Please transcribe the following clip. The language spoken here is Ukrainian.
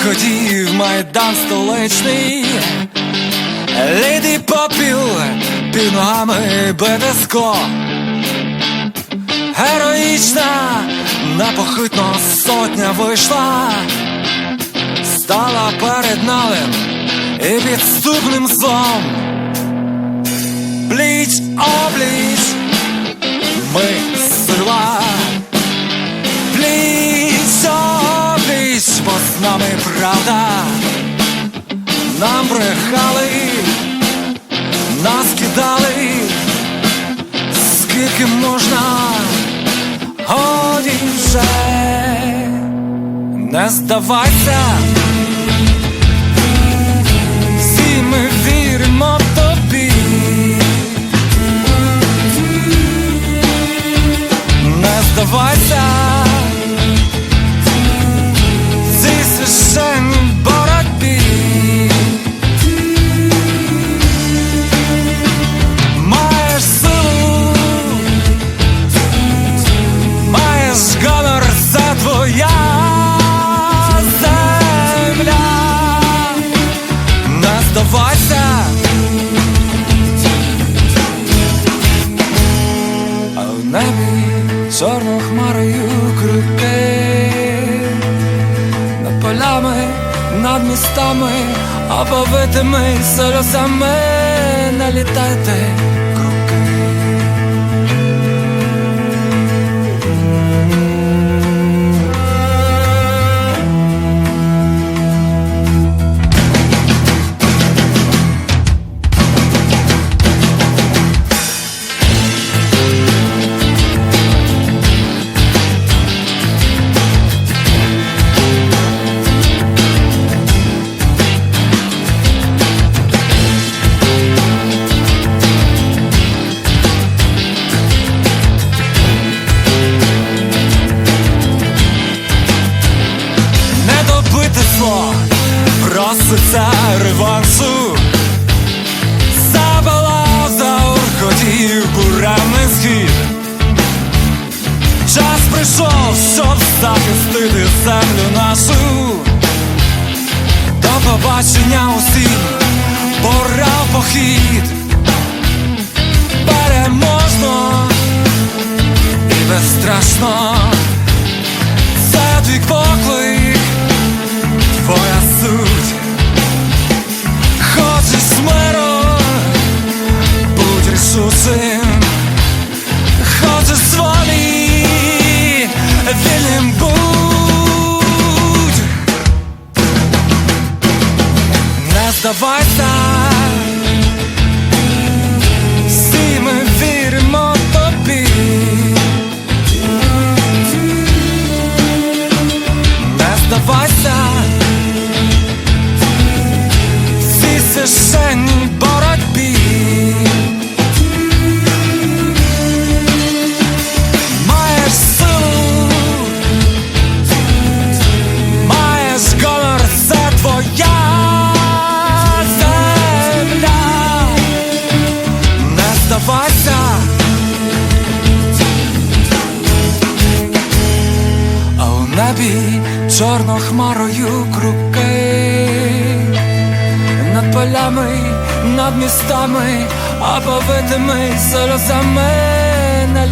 урходів майдан столичний, Ліді попіл під ногами бите скло. Героїчна, непохитно сотня вийшла, стала перед налим і підступним злом. Пліч обліч, ми сила, нами правда, нам брехали, нас кидали, скільки можна, годі вже, не здавайся. Всі ми віримо. Не чорно хмарою крики Над полями, над містами, оповитими сльозами. Не побачення усім, пора в похід. Переможно і безстрашно. Це твій Не здавайся. Всі небі чорно хмарою круки. Над полями, над містами, оповитими сльозами. Не